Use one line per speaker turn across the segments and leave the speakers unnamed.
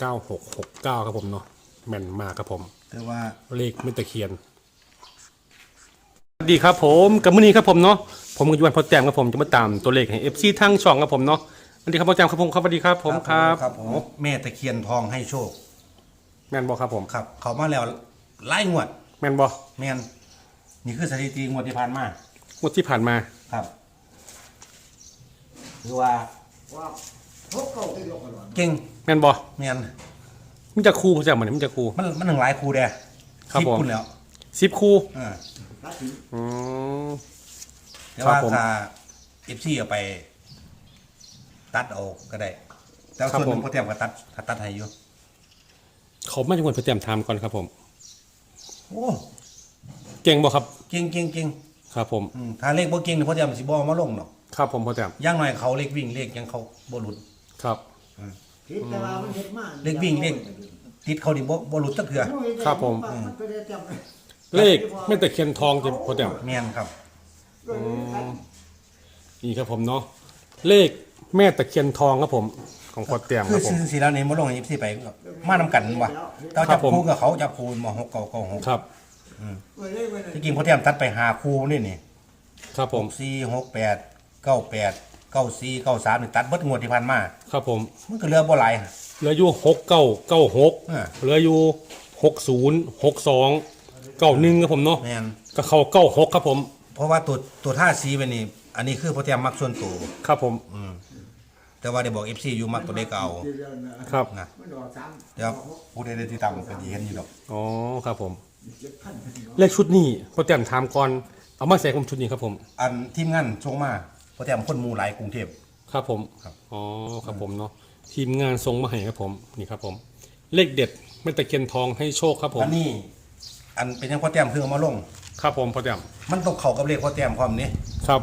เก้าหกหกเก้าครับผมเนาะแม่นมากครับผม
แต่ว่า
เลขไม่ตะเคียน สวัสดีครับผมกับมื้อนี้ครับผมเนาะผมกับยวนพอแต้มครับผมจะมาตามตัวเลขให้เอฟซีทั้งช่องครับผมเนาะสวัสดีครับพอแต้มครับผมครับสวัสดีครับผมครับ
ครับผมแม่ตะเคียนทองให้โชค
แม่นบอครับผม
ครับ เขามาแล้วไล่งวด
แม่นบอ
แม่นนี่คือสถิติงวดที่ผ่านมา
งวดที่ผ่านมา
ครับคือว่า
ว่า พบเก่าที่ยกกันว่า
เก่ง
แม่นบอ
แม่น
มันจะครูพอแต้มเหมือนมันจะครู
มันมันถึงหลายครูเด้
ครับ
สิ
ผม
คุณแล้ว
สิบครู
อ่า
ตัดสิน
อืม
แต่ว่า
ครับผม
ถ้าเอฟซีเอาไป ตัดเอาก็ได้ แต่ว่าส่วนหนึงพอเตรียมก็ตัดถ้าตัดให้อยู่
เขาไม่ใช่คนพอแต้มทำก่อนครับผม
โอ้
เก่งบอครับ
เก่งเก่งเก่ง
ครับผม
อืมถ้าเลขบ่เก่งนี่พอเตรียมสิบ่เอามาลงหรอก
ครับผมพอแต้ม
อย่างน้อยเขาเลขวิ่งเลขยังเขาบ่หลุด
ครับ
คิดแต่ว่ามันเห็ดมาก
เลขวิ่งเลขติดเขานี่บ่บ่หลุดจักเทื่อ
ครับผม
นไปได้จำเลย
เลขไม่ตะเคียนทองจะพอแต้ม
แม่นครับ
ด้วยกัน
นี่ครับผมเนาะเลขแม่ตะเคียนทองครับผมของพอแต้มค
คื
รั
อบ
ผม
สิสิแล้วนี่บ่ลงให้ FC ไปก็มานำกันว่ะแต่ว่า
ครั
จั
บบผม
คู่กับเขาจับคู่มา6 9 9 6
ครับ
ไว้เลยไว้เลย
ที่จริงพอเตรียมตัดไปหาคู่นี่นี่
ครับผม
4 6 8 9 8 9 4 9 3นี่ตัดเบิดงวดที่ผ่านมา
ครับผม
มันก็เหลือบ่หลาย
เหลืออยู่หกเก้าเก้าหก
อ่า
เหลืออยู่หกศูนย์หกสองเก้าหนึ่งครับผมเนาะ
แม่น
ก็เข้าเก้าหกครับผม
เพราะว่าตัวตัวท่าสีไปนี่ อันนี้คือพอเตรียมมักส่วนตัว
ครับผม
แต่ว่าได้บอก FC อยู่มักตัวเล็กก็เอา
เดือนน่ะ
ครับ
นะ
มันออกสาม
เดี๋ยวผู้ใดได้ติดตามก็สิเห็นอยู่ดอก
อ๋อครับผม
เจ็ดพันเนาะ
เลขชุดนี้พอแต้มถามก่อนเอามาใส่ผมชุดนี้ครับผม
อันทีมงานส่งมา พอเตรียมคนหมู่หลายกรุงเทพ
ครับผม
ครับ
อ๋อครับผมเนาะทีมงานส่งมาให้ครับผมนี่ครับผม เลขเด็ดแม่ตะเคียนทองให้โชคครับผม
อันนี้ อันเป็นยังพอเตรียมเพิ่งเอามาลง
ครับผมพอแต้ม
มันต้องเข้ากับเลขพอเตรียมพร้อมนี้
ครับ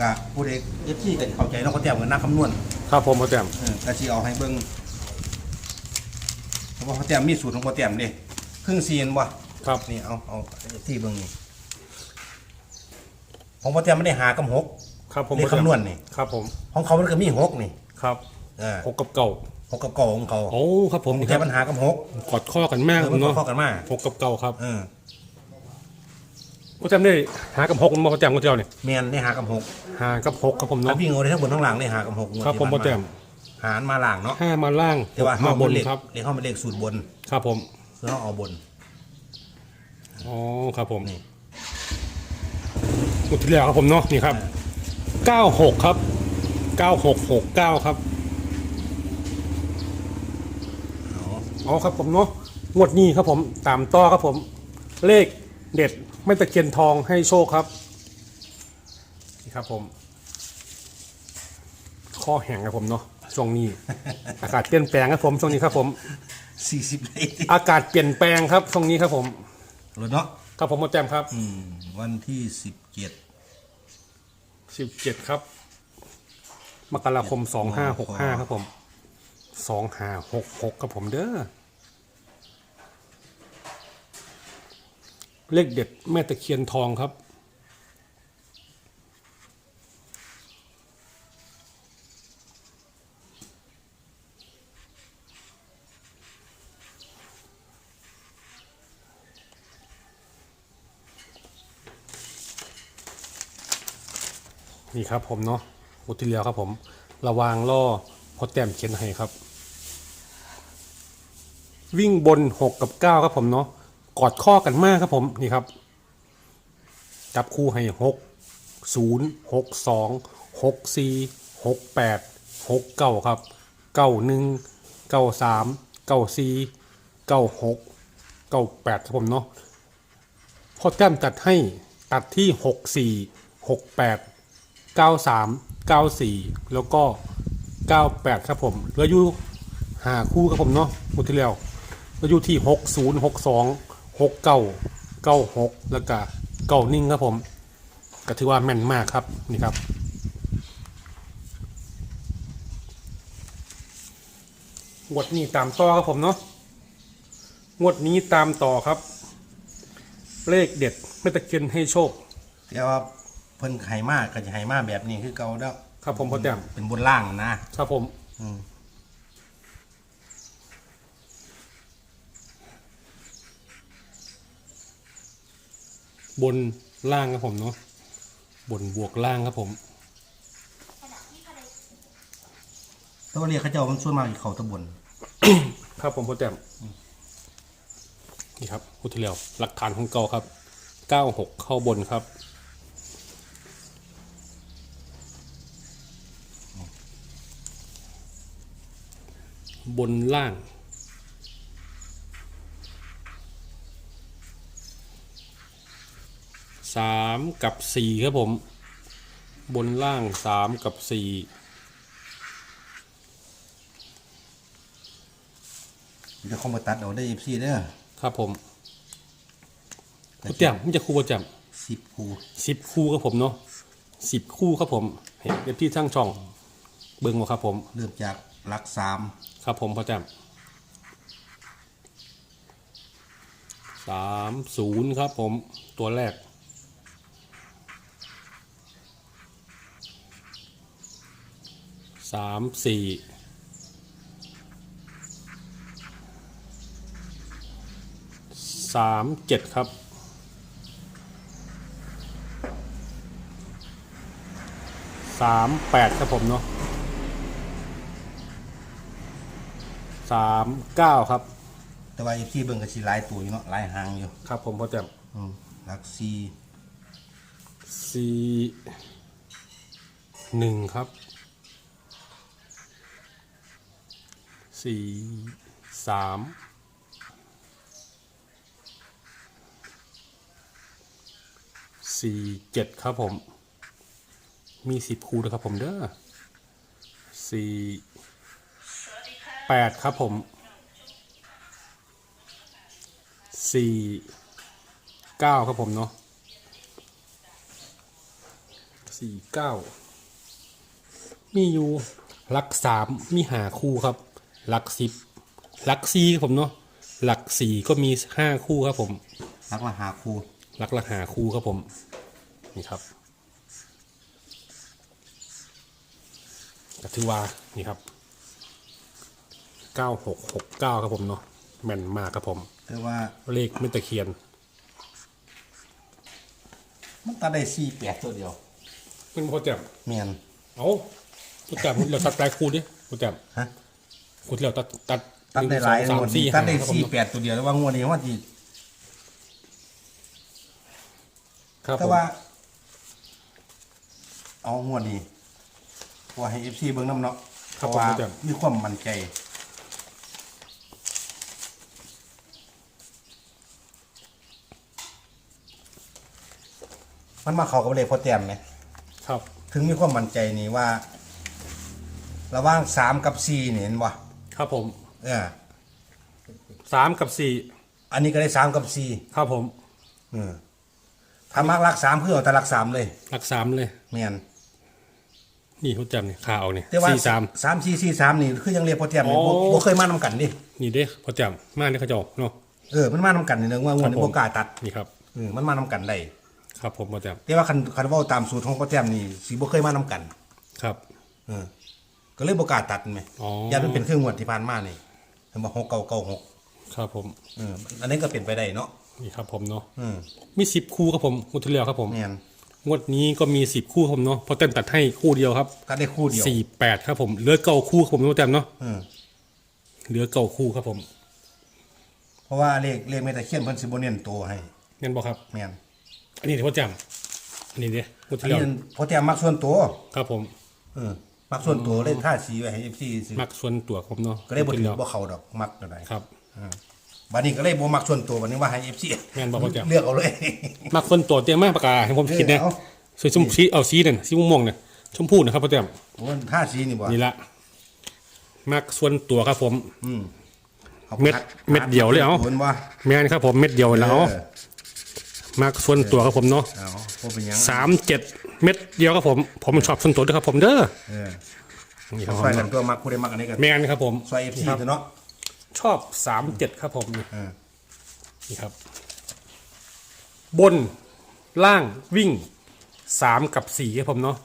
กะผู้ใด FC ก็เข้าใจเนาะพอเตรียมก็นักคำนวณ
ครับผมพอแต้ม
เออก็สิเอาให้เบิ่งเพราะว่าพอเตรียมมีสูตรของพอเตรียมเด้ครึ่งซีนบ่
ครับ
นี่เอาเอาที่เบิ่งนี่ของพอเตรียมไม่ได้หากับหก
ครับผม
เลขคำนวณนี่
ครับผม
ของเขามันก็มีหกนี่
ครับ
เออ
หกกับเก่า
หกกับเก่าของเขา
โอ้ครับผม
ผม
นี่ค
แค่
รับ
ปัญหากับหก
กอดข้อกันมาก
เอ
ค
อ
รับ
มัน
เนาะ
เข้ากันมา
หกกับเก่าครับ
เออ
พอแต้มได้หากับหกมาพอแต้มคนเดียวเนี่ย
แมนได้หากับหก
หากับหกครับผม
ถ้า
เนาะ
วิ่งเอาได้ทั้งบนทั้งหลังได้หากับหกงวด
ครับผม
ที่
พอแต้ม
หารมาหลังเนาะ
ห้ามาล่าง
แต่ว่า
หกมาบน
เลข
ครับ
เลขเข้ามาเลขสูตรบน
ครับผม
คือเขาเอาบน
อ๋อครับผม
นี่
หมดที่แล้วครับผมเนาะนี่ครับ เก้าหกครับเก้าหกหกเก้าครับ
เอา
อ๋อครับผมเนาะงวดนี้ครับผมตามต่อครับผม เลขเด็ดไม่ตะเคียนทองให้โชคครับนี่ครับผมข้อแห้งครับผมเนาะช่วงนี้ อากาศเปลี่ยนแปลงครับผมช่วงนี้ครับผม
สี่สิบเลย
อากาศเปลี่ยนแปลงครับช่วงนี้ครับผม
รถเนาะ
ครับผมหมาแจมครับ
อืม วันที่สิบเจ็ด
สิบเจ็ดครับ มกราคมสองห้าหกห้าครับผมสองห้าหกหกครับผมเด้อเลขเด็ดแม่ตะเคียนทองครับ ครับผมเนาะอุทิเลียวครับผม ระวางล่อพอแต้มเขียนให้ครับ วิ่งบนหกกับเก้าครับผมเนาะกอดข้อกันมากครับผมนี่ครับจับคู่ให้หกศูนย์หกสองหกสี่หกแปดหกเก้าครับเก้าหนึ่งเก้าสามเก้าสี่เก้าหกเก้าแปดครับผมเนาะพอแต้มตัดให้ตัดที่หกสี่หกแปด 93 94 แล้วก็ 98 ครับผมเหลืออยู่หาคู่ครับผมเนาะหมดที่แล้วเหลืออยู่ที่ 60 62 69 96 แล้วก็เก้านิ่งครับผม ก็ถือว่าแม่นมากครับนี่ครับงวดนี้ตามต่อครับผมเนาะงวดนี้ตามต่อครับ เลขเด็ดไม่ตะเคียนให้โชค
เดี๋ยวว่า เพิ่นไฮมากก็จะไฮมากแบบนี้คือเก่าแล้ว
ครับผมพอแต้
เป็นบนล่างนะ
ครับผมบนล่างครับผมเนาะบนบวกล่างครับผม
แต้ว่เรียกเขาเจ้ามันส่วนมากอยู่เขาตะบน
ครับผมพ่อแต้มนี่ครับพูดทีเดียวหลักฐานของเก่าครับ 96 เข้าบนครับ บนล่าง สามกับสี่ครับผม บนล่างสามกับสี่
เดี๋ยวเขามาตัดเอาได้เอฟซีเด้อ
ครับผมโปรแกรมมันจะคู่โปรแกรม
สิบคู
สิบคู่ครับผมเนาะสิบคู่ครับผม เห็นเด็บที่ทั้งช่อง เบิ้งมาครับผม
เริ่มจาก หลักสาม
ครับผมพ่อแจมสามศูนย์ครับผมตัวแรก สามสี่สามเจ็ดครับ สามแปดครับผมเนาะ สามเก้าครับ
แต่ว่าเอฟซีเบิ่งก็สิหลายตัวอยู่เนาะหลายหางอยู่
ครับผมพ่อแจ่ม
อืมหลักสี่
สี่หนึ่งครับสี่สามสี่เจ็ดครับผม มีสิบคูนะครับผมเด้อสี่ แปดครับผมสี่เก้าครับผมเนาะสี่เก้ามีอยู่หลักสามมีหาคู่ครับ หลักสิบหลักสี่ครับผมเนาะหลักสี่ก็มีห้าคู่ครับผม
หลักละหาคู
หลักละหาคู่ครับผม นี่ครับก็ถือว่านี่ครับ เก้าหกหกเก้าครับผมเนาะแม่นมากครับผม
แต่ว่า
เลขไม่ตะเคียน
มันตัดได้สี่แปดตัวเดียว
เป็นโปรแกรม
เมียน
เอาโปรแกรมเราตัดปลายคูดิโปรแกรม
ฮะ
คูที่เราตัดตัด
ตัดได้หลาย
นึ่งสอง
งว
สาม
ด
สี่
นี้ตัดได้
ห้าครับผม
สี่
เนาะ
แปดตัวเดียวแล้วว่างวดนี้ว่าที่
ครับ
แต่
ผม
ว่า เอางวดนี้เพราะว่าให้เอฟซีเบิ่งน้ำเนาะ
ครับ
เพ
ผม
ราะว่า
โปรแกรม
มีความมั่นใจ มันมาเข้ากับเลขพอแต้มไหม
ครับ
ถึงมีความมั่นใจนี่ว่า ระหว่างสามกับสี่นี่เห็นบ่
ครับผม
เออ
สามกับสี่
อันนี้ก็ได้สามกับสี่
ครับผม
เออถ้ามักรักสามคือเอาแต่รักสามเลย
หลักสามเลย
แม่น
นี่เขาจำเนี่ยข่าวเนี่ย
แต่ว่า
สี่สาม
สามสี่สี่สามนี่คือยังเรียกพอแต้มนี่
อ๋อ
บ่บ่เคยมานำกันดิ
นี่เด้เขาจำมาเนี่ยเขาจะออกเนาะ
เออมันมานำกันนี่เนึงว่างวดนี้
ครับผม
บ่กล้าตัด
นี่ครับ
เออมันมานำกันได้
ครับผมเขาจ
แต่ว่าคันคันเว้าตามสูตรของพอแต้มนี่สิบ่เคยมานำกันำ
ครับ
เออ ก็เลยบ่กล้าตัดแหม
อ๋อ
อย่ามันเป็นเครื่องงวดที่ผ่านมานี่เห็นบ่6 9 9 6
ครับผม
เอออันนี้ก็เป็นไปได้เนาะ
นี่ครับผมเนาะ
อืม
มีสิบคู่ครับผมงวดที่แล้วครับผม
แม่น
งวดนี้ก็มีสิบคู่ครับผมเนาะเพอเต็มตัดให้คู่เดียวครับ
ตัดได้คู่เดียว
สี่แปดครับผมเหลือเก้าคู่ครับผมโปรแกรมเนาะ
อืม
เหลือเก้าคู่ครับผม
เพราะว่าเลขเลขเมตาเคียนเพิ่นสิบ่เน้นตัวให้
งั้นบอกครับ
แม่น
อันนี้เดี๋ยวพ่อจำอันนี้เดี๋ยวงวด
อัน
ที่แล้ว
นี้พอแต้มมักส่วนตัว
ครับผม
เออมักส่วนตัวเลยท่าสีไว้ให้ FC ซื้อ
มักส่วนตัวผมเนาะ
ก็เลยบ่
งวด
ถื
ที่
อ
แล้ว
บ่เข้าดอกมักอะไร
ครับ
บัดนี้ก็เลยบ่มักส่วนตัวบัดนี้ว่าให้ FC
แม่นบอกว่าจะ
เลือกเอาเลย
มักส่วนตัวเตรียมมากปากกาให้ผมคิดนะ
เออ
สวยชมสีเอาสีนั่นสีม่วงๆเนี่ยชมพูนะครับพ่อเตรียม
โอ้ท่าสีนี่บ่
นี่ละมักส่วนตัวครับผม
อา
เม็ดเม็ดเดียวเลยเอา
โนบ่
แม่นครับผมเม็ดเดียวแล้ว
เออ
มักส่วนตัวครับผมเนาะ
เอาบ่เป็นหยัง
สามเจ็ดเม็ดเดียวครับผม ผมชอบส่วนตัวด้วยครับผมเด้อ
เออ
นี่ครับผ
ซอย
ม
กันตัวมักผู้ใดมักอันนี้กัน
แม่นครับผม
ซอย FC
ครับ
เนาะ
ชอบสามเจ็ดครับผมนี่
เออ
นี่ครับ บนล่างวิ่งสามกับสี่ครับผมเนาะ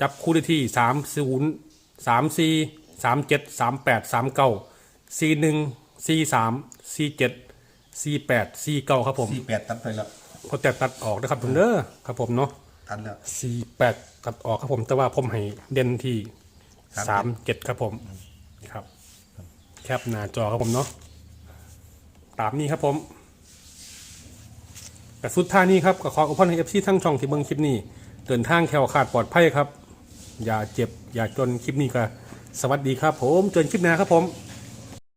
จับคู่ได้ที่สามศูนย์สามสี่สามเจ็ดสามแปดสามเก้าสี่หนึ่งสี่สามสี่เจ็ดสี่แปดสี่เก้าครับผม
48ตัดไปแล้ว
พอแต่ตัดออกนะครับผมเด้อครับผมเนาะ
ตัดแล้ว
สี่แปดตัดออกครับผม แต่ว่าผมให้เด่นที่สา
สามม
เจ็ดครับผมนี่ครับ แคปหน้าจอครับผมเนาะตามนี้ครับผม แต่สุดท้ายนี้ครับก็ขออุปนให้เอฟซีทั้งช่องที่เบิ่งคลิปนี้ เดินทางแคล้วขาดปลอดภัยครับ อย่าเจ็บ อย่าจนคลิปนี้ก็สวัสดีครับ ผมเจอกันคลิปหน้าครับผม